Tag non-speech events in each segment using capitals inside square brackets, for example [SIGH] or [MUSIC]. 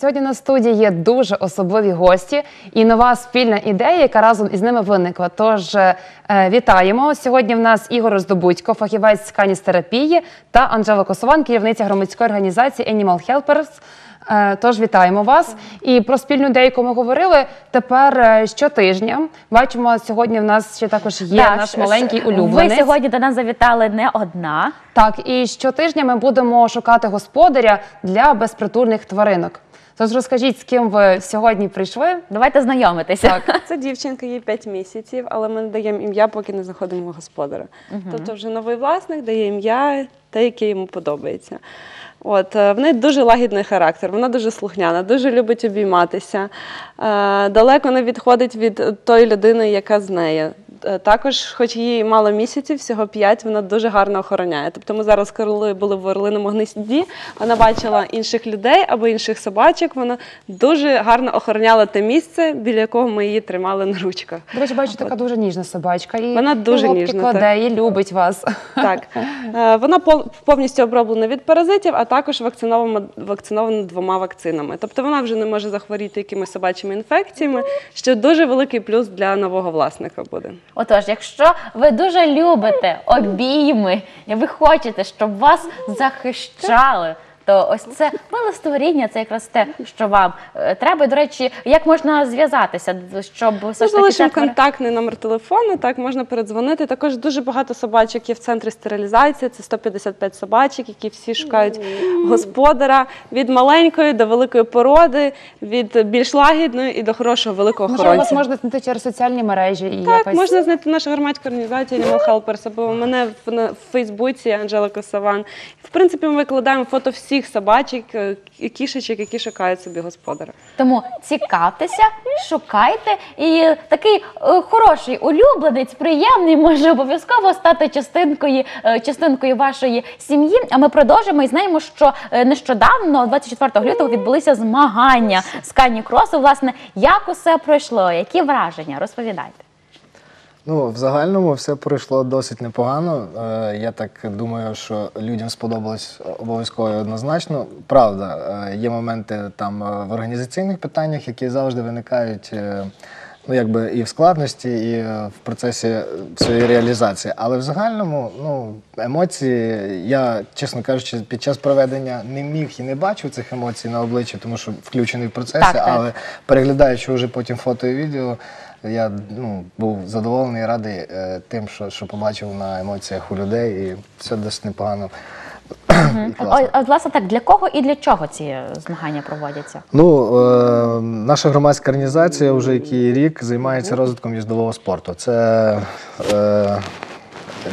Сьогодні на студії є дуже особливі гості і нова спільна ідея, яка разом із ними виникла. Тож е, вітаємо. Сьогодні в нас Ігор Роздобудько, фахівець з каністерапії, та Анжела Косован, керівниця громадської організації Animal Helpers. Е, Тож вітаємо вас. І про спільну ідею, яку ми говорили, тепер е, щотижня. Бачимо, сьогодні в нас ще також є Так, наш маленький улюбленець. Ви сьогодні до нас завітали не одна. Так, і щотижня ми будемо шукати господаря для безпритульних тваринок. Тож розкажіть, з ким ви сьогодні прийшли? Давайте знайомитися. Так, це дівчинка, їй 5 місяців, але ми не даємо ім'я, поки не знаходимо господаря. Тобто вже новий власник дає ім'я, те, яке йому подобається. От, е, в неї дуже лагідний характер, вона дуже слухняна, дуже любить обійматися. Е, Далеко не відходить від тої людини, яка з нею. Е, Також, хоч їй мало місяців, всього 5, вона дуже гарно охороняє. Тобто ми зараз, коли були в Орлиному гнізді, вона бачила інших людей або інших собачок, вона дуже гарно охороняла те місце, біля якого ми її тримали на ручках. До речі, бачу, така дуже ніжна собачка. І Вона дуже і лапки ніжна, кладе, і любить вас. Так, [LAUGHS] Е, вона повністю оброблена від паразитів, а також вакцинована, вакцинована двома вакцинами. Тобто вона вже не може захворіти якимись собачими інфекціями, що дуже великий плюс для нового власника буде. Отож, якщо ви дуже любите обійми, і ви хочете, щоб вас захищали. То ось це миле створіння, це якраз те, що вам е, треба. І, До речі, як можна зв'язатися, щоб все ж таки залишимо ця контактний номер телефону, так можна передзвонити. Також дуже багато собачок є в центрі стерилізації. Це 155 собачок, які всі шукають господара від маленької до великої породи, від більш лагідної і до хорошого великого Можливо, вас можна знайти через соціальні мережі і Так, якось. можна знайти нашу громадську організацію Animal Helpers або мене в, Фейсбуці Анжела Косован. В принципі, ми викладаємо фото всіх собачок е, кішечок, які шукають собі господаря. Тому цікавтеся, шукайте, і такий е, хороший улюбленець, приємний, може обов'язково стати частинкою, е, частинкою вашої сім'ї. А ми продовжимо і знаємо, що нещодавно, 24 лютого, відбулися змагання з Кані Кросу. Власне, як усе пройшло? Які враження? Розповідайте. Ну, в загальному все пройшло досить непогано. Е, Я так думаю, що людям сподобалось обов'язково і однозначно. Правда, е, є моменти там е, в організаційних питаннях, які завжди виникають. е, Ну, якби і в складності, і е, в процесі своєї реалізації. Але в загальному, ну, емоції, я, чесно кажучи, під час проведення не міг і не бачив цих емоцій на обличчі, тому що включений в процесі, Так, так. але переглядаючи вже потім фото і відео, я ну, був задоволений і радий е, тим, що, що побачив на емоціях у людей, і все досить непогано. А власне так для кого і для чого ці змагання проводяться? Ну, е, наша громадська організація вже який рік займається розвитком їздового спорту. Це е,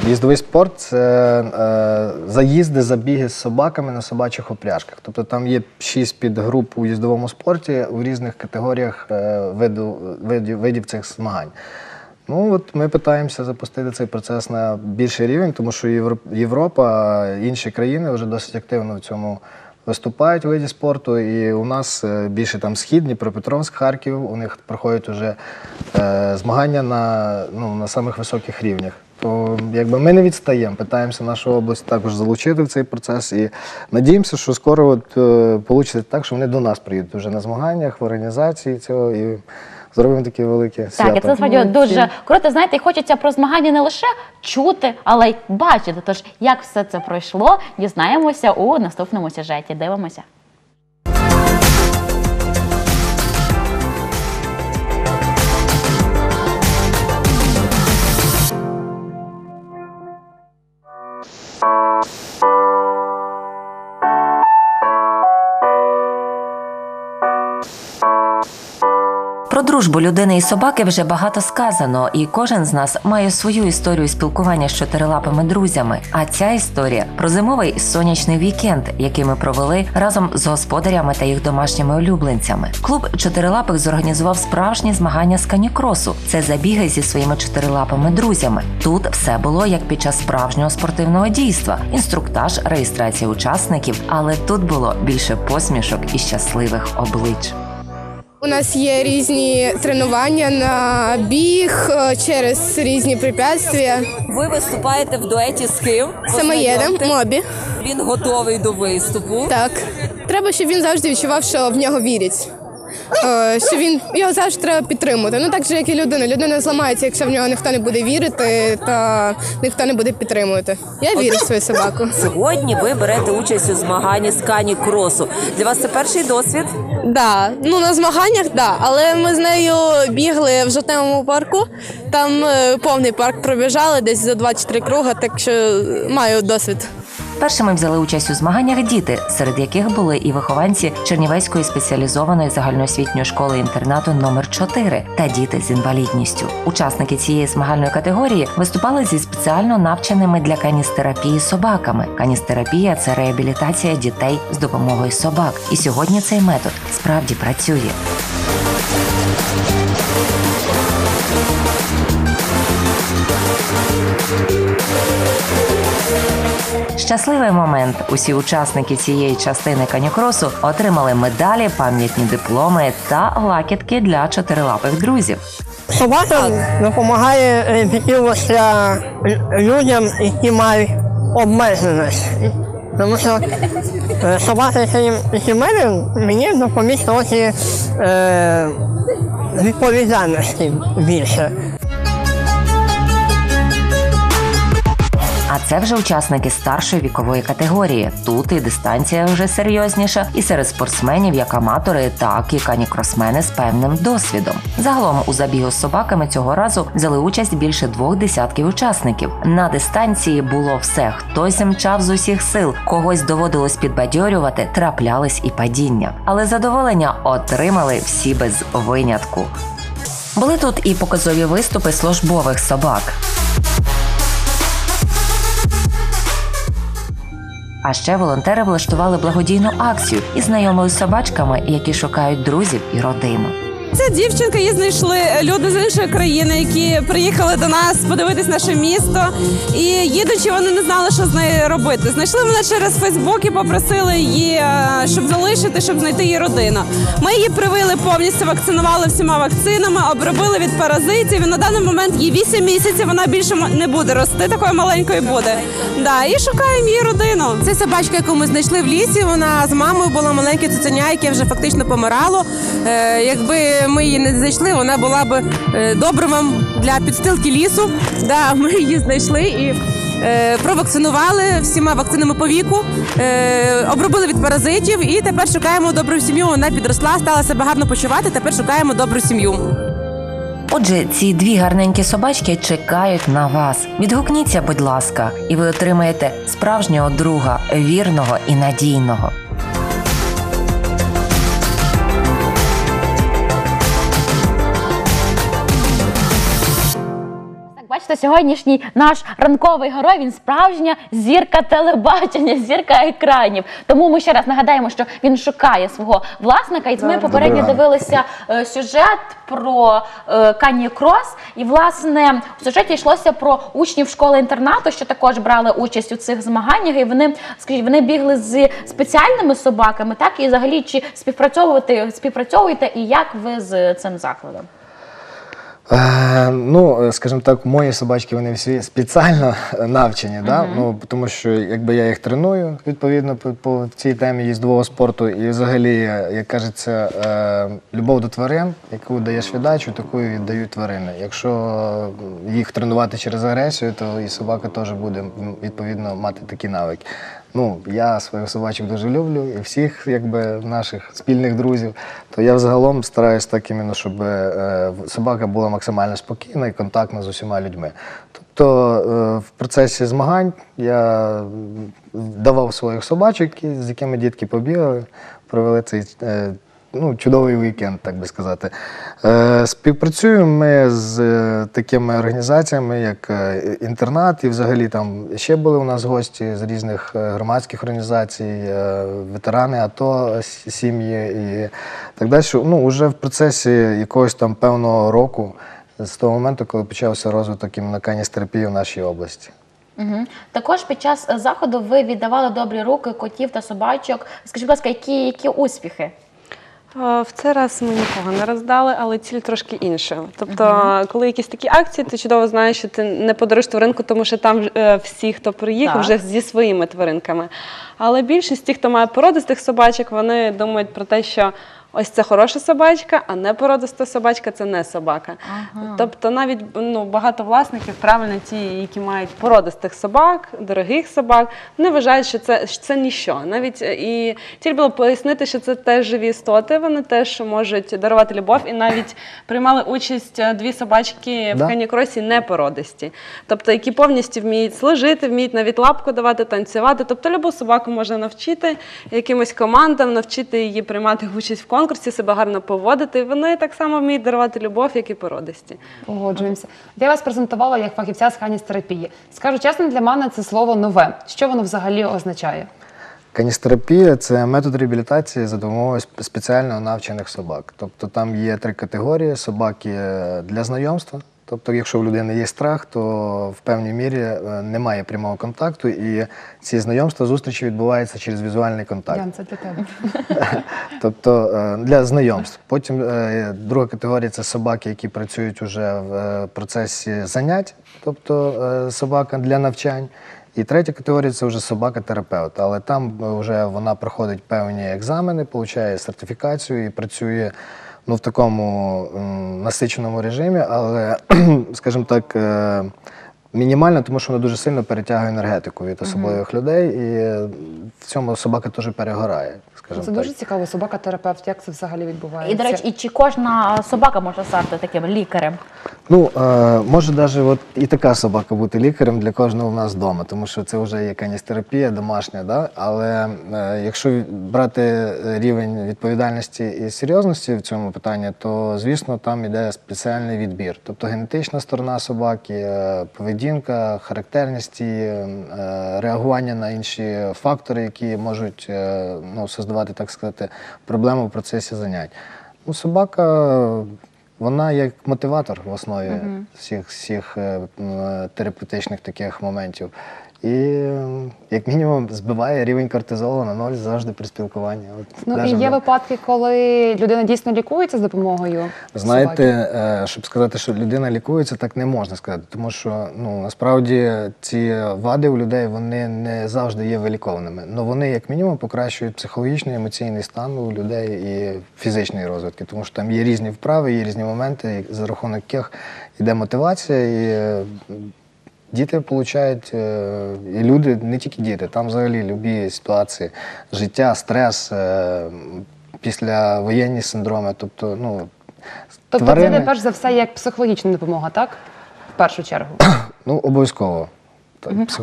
їздовий спорт це е, заїзди, забіги з собаками на собачих упряжках. Тобто там є шість підгруп у їздовому спорті у різних категоріях е, виду, видів, видів цих змагань. Ну от ми намагаємося запустити цей процес на більший рівень, тому що Європа, інші країни вже досить активно в цьому виступають у виді спорту. І у нас е, більше там схід, Дніпропетровськ, Харків. У них проходять уже е, змагання на, ну, на самих високих рівнях. То якби ми не відстаємо, питаємося нашу область також залучити в цей процес і надіємося, що скоро от, е, вийде так, що вони до нас приїдуть вже на змаганнях, в організації цього і зробимо таке велике свято. Так, це насправді дуже круто. Знаєте, і хочеться про змагання не лише чути, але й бачити. Тож, як все це пройшло, дізнаємося у наступному сюжеті. Дивимося. Дружбу людини і собаки вже багато сказано, і кожен з нас має свою історію спілкування з чотирилапими друзями. А ця історія про зимовий сонячний вікенд, який ми провели разом з господарями та їх домашніми улюбленцями. Клуб чотирилапих зорганізував справжні змагання з канікросу. Це забіги зі своїми чотирилапими друзями. Тут все було як під час справжнього спортивного дійства: інструктаж, реєстрація учасників. Але тут було більше посмішок і щасливих облич. У нас є різні тренування на біг е, через різні препятствия. Ви виступаєте в дуеті з ким? Самоєдом, мобі. Він готовий до виступу. Так. треба, щоб він завжди відчував, що в нього вірять. Е, Що він його завжди треба підтримувати. Ну так же, як і людина. Людина зламається, якщо в нього ніхто не буде вірити, та ніхто не буде підтримувати. Я вірю в свою собаку. Сьогодні ви берете участь у змаганні з кані кросу. Для вас це перший досвід. Да, ну на змаганнях, да. Але ми з нею бігли в жовтневому парку. Там е, повний парк пробіжали десь за 2-3 круга, так що маю досвід. Першими взяли участь у змаганнях діти, серед яких були і вихованці Чернівецької спеціалізованої загальноосвітньої школи інтернату номер 4 та діти з інвалідністю. Учасники цієї змагальної категорії виступали зі спеціально навченими для каністерапії собаками. Каністерапія це реабілітація дітей з допомогою собак. І сьогодні цей метод справді працює. Щасливий момент. Усі учасники цієї частини канікросу отримали медалі, пам'ятні дипломи та лакітки для чотирилапих друзів. Собака допомагає е, людям, які мають обмеженість. Тому що е, собака, який мене, мені допоміг трохи е, відповідальності більше. А це вже учасники старшої вікової категорії. Тут і дистанція вже серйозніша, і серед спортсменів як аматори, так і канікросмени з певним досвідом. Загалом у забігу з собаками цього разу взяли участь більше двох десятків учасників. На дистанції було все: хтось мчав з усіх сил, когось доводилось підбадьорювати, траплялись і падіння. Але задоволення отримали всі без винятку. Були тут і показові виступи службових собак. А ще волонтери влаштували благодійну акцію і знайомили з собачками, які шукають друзів і родину. Ця дівчинка її знайшли люди з іншої країни, які приїхали до нас подивитись наше місто. І їдучи, вони не знали, що з нею робити. Знайшли мене через Фейсбук і попросили її, е, щоб залишити, щоб знайти її родину. Ми її привили повністю, вакцинували всіма вакцинами, обробили від паразитів. І на даний момент їй 8 місяців. Вона більше не буде рости, такою маленькою буде. Да, і шукаємо її родину. Це собачка, яку ми знайшли в лісі. Вона з мамою була маленьке цуценя, яке вже фактично помирало. Е, ми її не знайшли, вона була б е, добривом для підстилки лісу. Да, [LAUGHS] ми її знайшли і. е, Провакцинували всіма вакцинами по віку, е, обробили від паразитів і тепер шукаємо добру сім'ю. Вона підросла, стала себе гарно почувати. Тепер шукаємо добру сім'ю. Отже, ці дві гарненькі собачки чекають на вас. Відгукніться, будь ласка, і ви отримаєте справжнього друга, вірного і надійного. Бачите, сьогоднішній наш ранковий герой він справжня зірка телебачення, зірка екранів. Тому ми ще раз нагадаємо, що він шукає свого власника. І ми попередньо дивилися е, сюжет про е, Кані Крос. І власне в сюжеті йшлося про учнів школи інтернату, що також брали участь у цих змаганнях. І вони, скажіть, вони бігли з спеціальними собаками, так і взагалі чи співпрацьовувати співпрацьовуєте і як ви з цим закладом? Е, ну, е, скажімо так, мої собачки вони всі спеціально [LAUGHS] навчені, да? ну, тому що якби я їх треную відповідно по, по цій темі їздового спорту. І взагалі, е, як кажеться, е, любов до тварин, яку даєш віддачу, таку і віддають тварини. Якщо е, їх тренувати через агресію, то і собака теж буде м, відповідно мати такі навики. Ну, я своїх собачок дуже люблю і всіх якби, наших спільних друзів. То я взагалом стараюсь так іменно, щоб е, собака була максимально спокійна і контактна з усіма людьми. Тобто е, в процесі змагань я давав своїх собачок, з якими дітки побігали, провели цей е, ну, чудовий вікенд, так би сказати. Е, Співпрацюємо ми з е, такими організаціями, як е, інтернат, і взагалі там ще були у нас гості з різних громадських організацій, ветерани АТО, сім'ї і так далі. Ну, вже в процесі якогось там певного року, з того моменту, коли почався розвиток іменно каністерапії в нашій області. Угу. Також під час заходу ви віддавали добрі руки котів та собачок. Скажіть, будь ласка, які, які успіхи? В цей раз ми нікого не роздали, але ціль трошки інша. Тобто, коли якісь такі акції, ти чудово знаєш, що ти не подаруєш тваринку, тому що там е, всі, хто приїхав, вже зі своїми тваринками. Але більшість тих, хто має породистих собачок, вони думають про те, що. Ось це хороша собачка, а не породиста собачка це не собака. Тобто навіть ну, багато власників, правильно, ті, які мають породистих собак, дорогих собак, вони вважають, що це, що це ніщо. Навіть е, і тільки було пояснити, що це теж живі істоти, вони теж можуть дарувати любов, і навіть приймали участь е, дві собачки в Да. канікросі не породисті. Тобто, які повністю вміють служити, вміють навіть лапку давати, танцювати. Тобто, любу собаку можна навчити якимось командам, навчити її приймати участь в конкурсі, себе гарно поводити. І вони так само вміють дарувати любов, як і породисті. Погоджуємося. Я вас презентувала як фахівця з каністерапії. Скажу чесно, для мене це слово нове. Що воно взагалі означає? Каністерапія це метод реабілітації за допомогою спеціально навчених собак. Тобто там є три категорії: собаки е, для знайомства. Тобто, якщо в людини є страх, то в певній мірі е, немає прямого контакту, і ці знайомства, зустрічі відбуваються через візуальний контакт. Ян, це для тебе. [LAUGHS] Тобто е, для знайомств. Потім е, друга категорія це собаки, які працюють уже в процесі занять, тобто собака для навчань. І третя категорія це вже собака-терапевт. Але там вже вона проходить певні екзамени, отримує сертифікацію і працює ну, в такому насиченому режимі, але, [CLEARS THROAT] скажімо так, е, мінімально, тому що вона дуже сильно перетягує енергетику від особливих людей, і е, в цьому собака теж перегорає. Скажімо Це так. дуже цікаво. Собака-терапевт, як це взагалі відбувається? І, до речі, і чи кожна собака може стати таким лікарем? Ну, е, може навіть от і така собака бути лікарем для кожного в нас вдома, тому що це вже є каністерапія домашня, да? але е, якщо брати рівень відповідальності і серйозності в цьому питанні, то звісно там іде спеціальний відбір. Тобто генетична сторона собаки, е, поведінка, характерність, її, е, реагування на інші фактори, які можуть е, ну, создавати, так сказати, проблему в процесі занять. Ну, собака вона як мотиватор в основі всіх, всіх е, терапевтичних таких моментів. І як мінімум збиває рівень кортизолу на ноль завжди при спілкуванні. От, Ну і є в- випадки, коли людина дійсно лікується з допомогою. Знаєте, собаки. е, щоб сказати, що людина лікується, так не можна сказати, тому що ну насправді ці вади у людей вони не завжди є вилікованими. але вони, як мінімум, покращують психологічний емоційний стан у людей і фізичний розвиток, тому що там є різні вправи, є різні моменти, за рахунок яких йде мотивація і. Діти получають, і люди, не тільки діти, там взагалі любі ситуації, життя, стрес, е, після воєнні синдроми. Тобто, ну, Тобто тварини- це не перш за все як психологічна допомога, так? В першу чергу. Ну, обов'язково.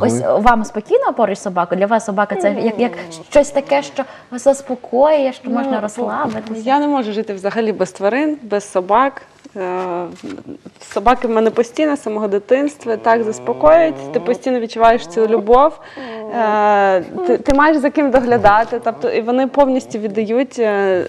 Ось вам спокійно поруч собака? Для вас собака це як, як щось таке, що вас заспокоює, що можна Ну, розслабитися. Я не можу жити взагалі без тварин, без собак. Е, Собаки в мене постійно з самого дитинства так заспокоюють. Ти постійно відчуваєш цю любов. Е, Ти, ти маєш за ким доглядати. Тобто, і вони повністю віддають е,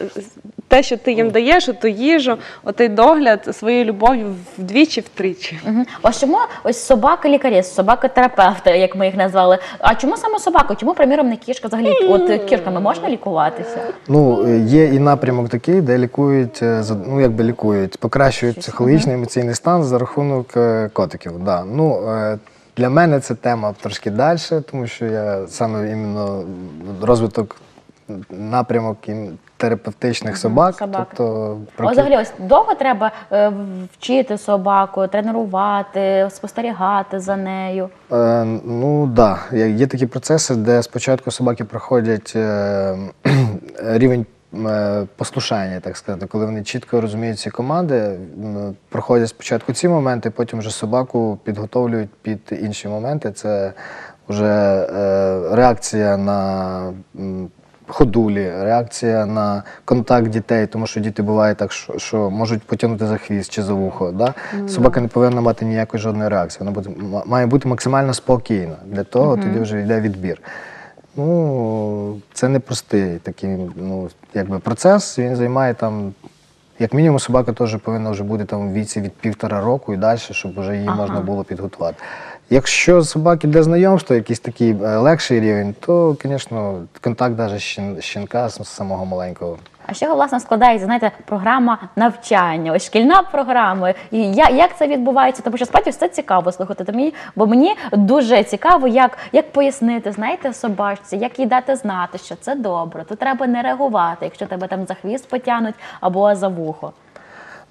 те, що ти їм даєш, ту їжу, отей догляд своєю любов'ю вдвічі, втричі. Мгм. Ось чому ось собака лікарі, собака терапевти, як ми їх назвали. А чому саме собака? Чому, приміром, не кішка? Взагалі, от кішками можна лікуватися? Ну, є і напрямок такий, де лікують, е, за- ну якби лікують, покращують психологічний емоційний стан за рахунок е, котиків. Да. Ну, е, для мене це тема трошки далі, тому що я саме іменно розвиток напрямок терапевтичних собак. собак. Тобто, про кі- взагалі, ось довго треба е, вчити собаку, тренувати, спостерігати за нею. Е, ну так, да. Є- такі процеси, де спочатку собаки проходять е, [CLEARS THROAT] рівень е, послушання, так сказати, коли вони чітко розуміють ці команди, проходять спочатку ці моменти, потім вже собаку підготовлюють під інші моменти. Це вже е, реакція на ходулі, реакція на контакт дітей, тому що діти буває так, що, що можуть потягнути за хвіст чи за вухо. Да? Собака не повинна мати ніякої жодної реакції. Вона буде, має бути максимально спокійна. Для того тоді вже йде відбір. Ну, це непростий такий ну, якби процес. Він займає там. Як мінімум, собака теж повинна вже бути там у віці від півтора року і далі, щоб вже її можна було підготувати. Якщо собаки для знайомства, якийсь такий е, легший рівень, то, звісно, контакт навіть щен- щенка з самого маленького А з чого власне складається знаєте, програма навчання, ось шкільна програма. І як, як це відбувається? Тому що справді все цікаво слухати. Мені, бо мені дуже цікаво, як, як пояснити, знаєте, собачці, як їй дати знати, що це добре. Тут треба не реагувати, якщо тебе там за хвіст потягнуть або за вухо.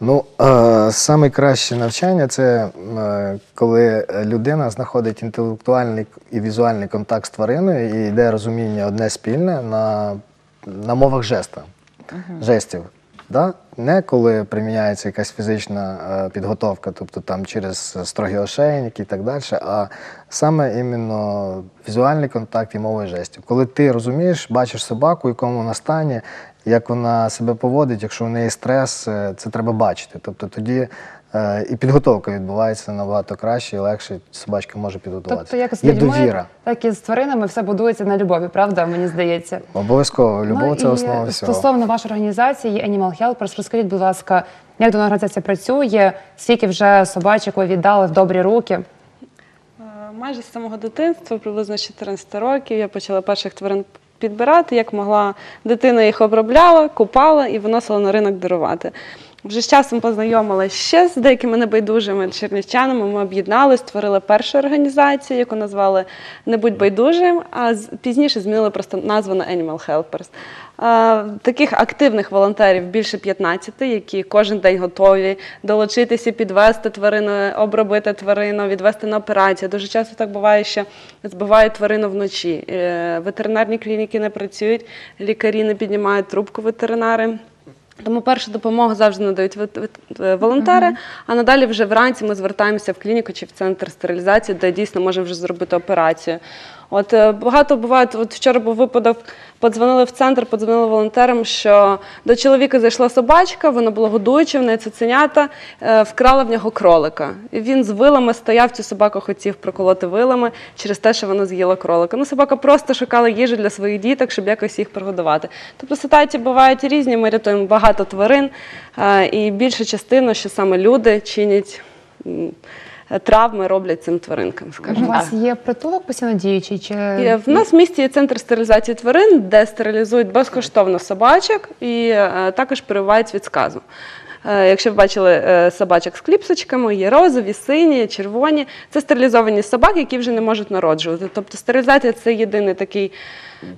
Ну, е, саме краще навчання це е, коли людина знаходить інтелектуальний і візуальний контакт з твариною і йде розуміння одне спільне на, на мовах жеста, жестів. Да? Не коли приміняється якась фізична е, підготовка, тобто там через строгі ошейники і так далі, а саме іменно візуальний контакт і мовою жестів. Коли ти розумієш, бачиш собаку, якому вона стані, як вона себе поводить, якщо в неї стрес, е, це треба бачити. Тобто тоді е, і підготовка відбувається набагато краще і легше собачка може підготуватися. Тобто, як з Є людьми, довіра. так і з тваринами все будується на любові, правда? Мені здається. Обов'язково. Любов Ну, це основа всього. Стосовно вашої організації Animal Helpers, розкажіть, будь ласка, як дана організація працює, скільки вже собачок ви віддали в добрі руки? Е, Майже з самого дитинства, приблизно з 14 років, я почала перших тварин підбирати, як могла. Дитина їх обробляла, купала і виносила на ринок дарувати. Вже з часом познайомилася ще з деякими небайдужими чернівчанами. Ми об'єднали, створили першу організацію, яку назвали Не будь байдужим, а пізніше змінили просто назву на Animal Helpers. Таких активних волонтерів більше 15, які кожен день готові долучитися, підвести тварину, обробити тварину, відвести на операцію. Дуже часто так буває, що збивають тварину вночі. Е, Ветеринарні клініки не працюють, лікарі не піднімають трубку ветеринари. Тому першу допомогу завжди надають е, волонтери, а надалі вже вранці ми звертаємося в клініку чи в центр стерилізації, де дійсно можемо вже зробити операцію. От е, багато буває, от вчора був випадок, подзвонили в центр, подзвонили волонтерам, що до чоловіка зайшла собачка, вона була годуюча, в неї цуценята, е, вкрала в нього кролика. І він з вилами стояв, цю собаку хотів проколоти вилами через те, що вона з'їла кролика. Ну, собака просто шукала їжу для своїх діток, щоб якось їх прогодувати. Тобто ситуації бувають різні, ми рятуємо багато тварин, е, і більша частина, що саме люди чинять. М, Травми роблять цим тваринкам, У скажімо так. вас є притулок постійно діючий? Чи Є- В нас в місті є центр стерилізації тварин, де стерилізують безкоштовно собачок і е, також перебувають від сказу. Е, Якщо ви бачили е, собачок з кліпсочками, є розові, сині, червоні. Це стерилізовані собаки, які вже не можуть народжувати. Тобто стерилізація це єдиний такий,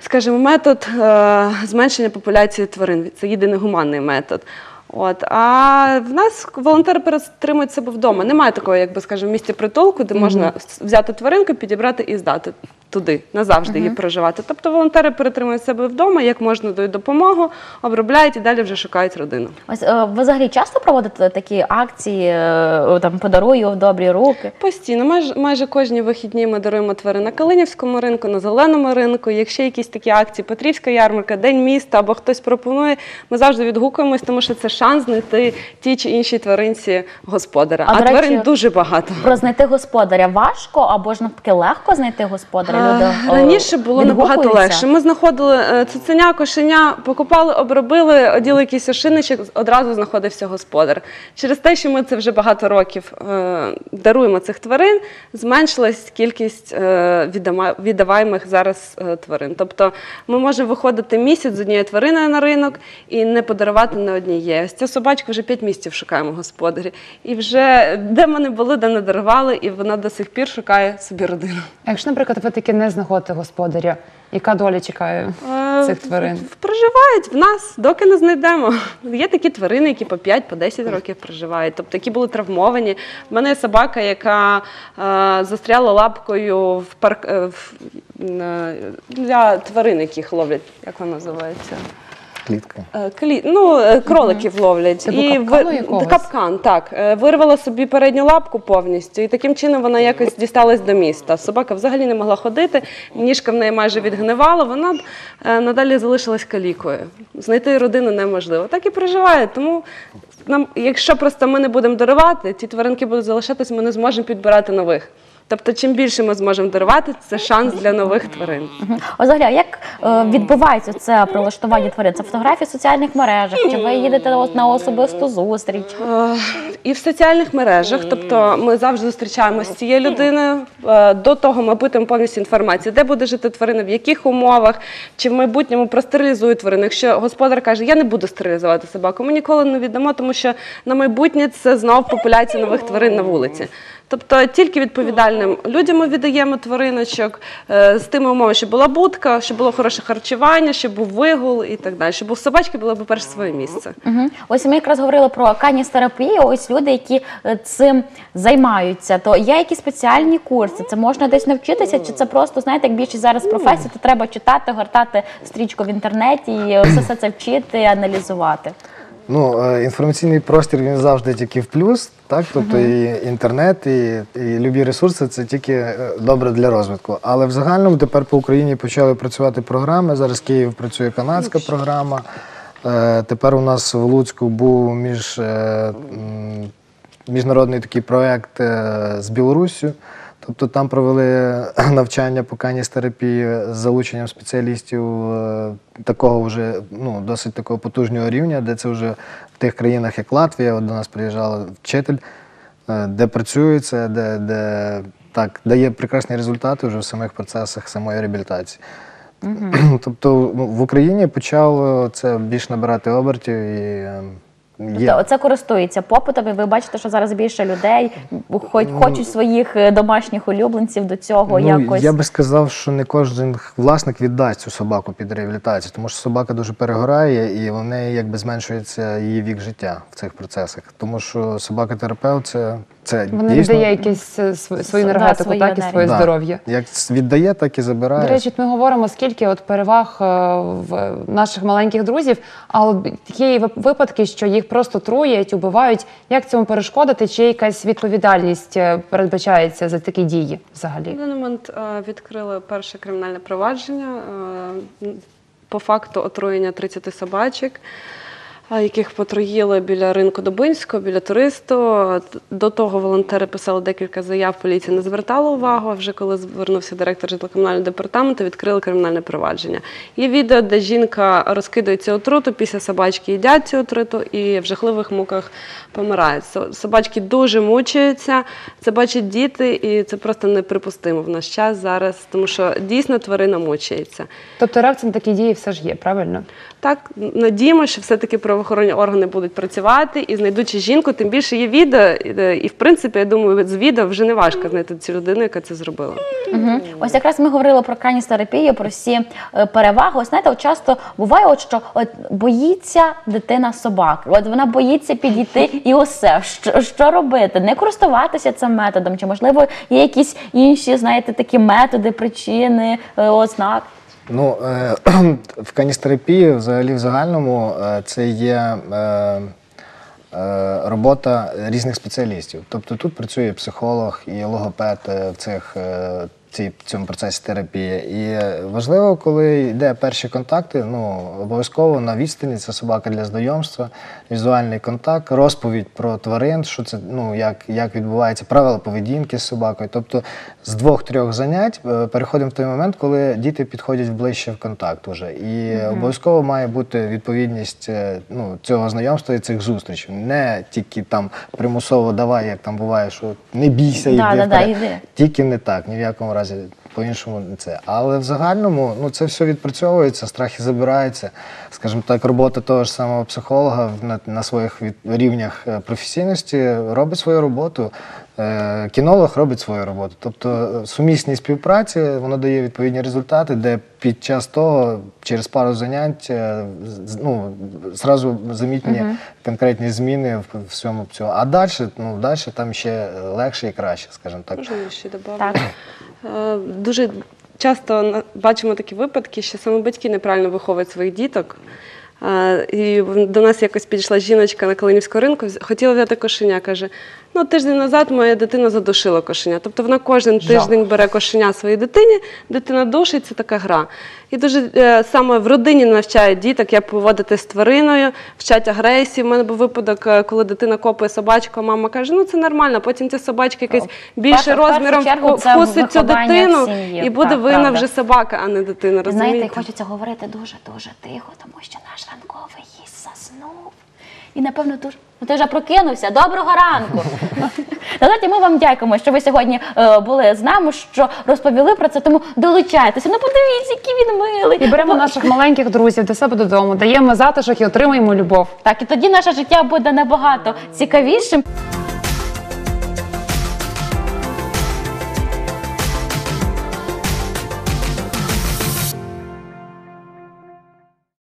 скажімо, метод е, зменшення популяції тварин. Це єдиний гуманний метод. От. А в нас волонтери перетримують себе вдома. Немає такого, як би скажімо, в місті притулку, де можна взяти тваринку, підібрати і здати туди, назавжди її проживати. Тобто волонтери перетримують себе вдома, як можна дають допомогу, обробляють і далі вже шукають родину. Ось е, ви взагалі часто проводите такі акції, е, там подарую в добрі руки. Постійно, майже, майже кожні вихідні ми даруємо тварин на Калинівському ринку, на зеленому ринку. Якщо якісь такі акції, Петрівська ярмарка, День міста або хтось пропонує, ми завжди відгукуємось, тому що це шанс знайти ті чи інші тваринці господаря. А, до речі, тварин дуже багато. Про знайти господаря важко або ж навпаки легко знайти господаря. Люди Е, Раніше було набагато легше. Ми знаходили е, цуценя, кошеня, покупали, обробили, оділи якийсь ошиничок, одразу знаходився господар. Через те, що ми це вже багато років е, даруємо цих тварин, зменшилась кількість е, віддаваємих зараз е, тварин. Тобто ми можемо виходити місяць з однією твариною на ринок і не подарувати не однієї. Ось ця собачка вже 5 місяців шукаємо господарі. І вже де ми не були, де не дарували, і вона до сих пір шукає собі родину. А якщо, наприклад, ви таки не знаходите господаря, яка доля чекає Е, цих тварин? Проживають в нас, доки не знайдемо. Є такі тварини, які по 5 по 10 років проживають, тобто які були травмовані. У мене є собака, яка е, застряла лапкою в парк е, в, е, для тварин, яких ловлять, як вона називається? Клітка. Е, Клі... Ну, е, кроликів ловлять. Це капкану якогось? Капкан, так. Е, Вирвала собі передню лапку повністю, і таким чином вона якось дісталась до міста. Собака взагалі не могла ходити, ніжка в неї майже відгнивала, вона надалі залишилась калікою. Знайти родину неможливо. Так і проживає. Тому нам, якщо просто ми не будемо дарувати, ті тваринки будуть залишатись, ми не зможемо підбирати нових. Тобто, чим більше ми зможемо дарувати, це шанс для нових тварин. Взагалі, а як е, відбувається це прилаштування тварин? Це фотографії в соціальних мережах? Чи ви їдете от на особисту зустріч? Е, І в соціальних мережах, тобто ми завжди зустрічаємося з цією людиною. Е, До того ми опитуємо повністю інформацію, де буде жити тварина, в яких умовах, чи в майбутньому простерилізують тварину. Якщо господар каже, я не буду стерилізувати собаку, ми ніколи не віддамо, тому що на майбутнє це знов популяція нових тварин на вулиці. Тобто тільки відповідальним людям ми віддаємо твариночок е, з тими умовами, щоб була будка, щоб було хороше харчування, щоб був вигул і так далі. Щоб у собачки було, по-перше, своє місце. Угу. Ось ми якраз говорили про каністерапію. Ось люди, які е, цим займаються, то є якісь спеціальні курси? Це можна десь навчитися, чи це просто знаєте, як більшість зараз професій, то треба читати, гортати стрічку в інтернеті і все, все це вчити, аналізувати. Ну, е, інформаційний простір він завжди тільки в плюс, так? Тобто і інтернет, і, і любі ресурси це тільки е, добре для розвитку. Але в загальному тепер по Україні почали працювати програми. Зараз Київ працює канадська програма. Е, Тепер у нас в Луцьку був між, міжнародний такий проєкт е, з Білоруссю. Тобто там провели [CLEARS THROAT] навчання по каністерапії з залученням спеціалістів е, такого вже ну, досить такого потужного рівня, де це вже в тих країнах, як Латвія, от до нас приїжджав вчитель, е, де працює це, де, де так, дає прекрасні результати вже в самих процесах самої реабілітації. [CLEARS THROAT] Тобто ну, в Україні почало це більш набирати обертів і е. Тобто це користується попитом, і ви бачите, що зараз більше людей хоч хочуть своїх е, домашніх улюбленців до цього Ну, якось. Я би сказав, що не кожен власник віддасть цю собаку під реабілітацію, тому що собака дуже перегорає і в неї якби зменшується її вік життя в цих процесах. Тому що собака-терапевт це, це Вона дійсно віддає якісь е, св- свою Да, енергетику, свою так і своє Да. здоров'я. Як віддає, так і забирає. До речі, ми говоримо, скільки от переваг е, в наших маленьких друзів, а от є випадки, що їх просто труять, убивають. Як цьому перешкодити? Чи якась відповідальність е, передбачається за такі дії взагалі? даний момент відкрили перше кримінальне провадження по факту отруєння 30 собачок, яких потруїли біля ринку Дубинського, біля туристу. До того волонтери писали декілька заяв, поліція не звертала увагу. а Вже коли звернувся директор житлокомунального департаменту, відкрили кримінальне провадження. Є відео, де жінка розкидає цю отруту, після собачки їдять цю отруту і в жахливих муках помирають. Собачки дуже мучаються, це бачать діти, і це просто неприпустимо в наш час зараз, тому що дійсно тварина мучається. Тобто реакція на такі дії все ж є, правильно? Так, надіємо, що все-таки правоохоронні органи будуть працювати і знайдучи жінку, тим більше є відео. І, і, в принципі, я думаю, з відео вже не важко знайти цю людину, яка це зробила. Угу. Ось якраз ми говорили про каністерапію, про всі е, переваги. Ось знаєте, от часто буває, от що от боїться дитина собаки. От вона боїться підійти і усе. Що, що робити? Не користуватися цим методом, чи можливо є якісь інші, знаєте, такі методи, причини, е, ознак. Ну, е, [CLEARS THROAT] в каністерапії взагалі в загальному е, це є е, робота різних спеціалістів. Тобто тут працює психолог і логопед в цих. Цій- в цьому процесі терапії. І важливо, коли йде перші контакти, ну обов'язково на відстані це собака для знайомства, візуальний контакт, розповідь про тварин, що це ну як, як відбувається правила поведінки з собакою. Тобто з двох-трьох занять е, переходимо в той момент, коли діти підходять ближче в контакт уже. І обов'язково має бути відповідність е, ну, цього знайомства і цих зустрічей. Не тільки там примусово давай, як там буває, що не бійся, Да, йди да, да, йди. Тільки не так, ні в якому разі по-іншому не це. Але в загальному ну, це все відпрацьовується, страхи забираються. Скажімо так, робота того ж самого психолога на, на своїх від, рівнях е, професійності робить свою роботу. Е, Кінолог робить свою роботу. Тобто е, сумісні співпраці воно дає відповідні результати, де під час того, через пару занять, е, ну, зразу замітні конкретні зміни в, в всьому цьому. А далі, ну, далі там ще легше і краще, скажімо так. Можна ще добавлю? Так. Дуже часто бачимо такі випадки, що саме батьки неправильно виховують своїх діток. І до нас якось підійшла жіночка на Калинівському ринку, хотіла взяти кошеня. Каже: ну тиждень назад моя дитина задушила кошеня. Тобто вона кожен Жах. тиждень бере кошеня своїй дитині, дитина душить, це така гра. І дуже е, саме в родині навчають діток, як поводити з твариною, вчать агресії. У мене був випадок, е, коли дитина копає собачку, а мама каже, ну це нормально. Потім ця собачка якась більше першу- розміром чергу вку- це вкусить цю виховання в дитину, сім'ї. і буде Так, винна правда. вже собака, а не дитина. Знаєте, Розумієте? хочеться говорити дуже-дуже тихо, тому що наш ранковий. І, напевно, дуже. Ну, ти вже прокинувся. Доброго ранку. [LAUGHS] Давайте ми вам дякуємо, що ви сьогодні е, були з нами, що розповіли про це. Тому долучайтеся. Ну подивіться, який він милий. І беремо наших маленьких друзів до себе додому, даємо затишок і отримуємо любов. Так, і тоді наше життя буде набагато цікавішим.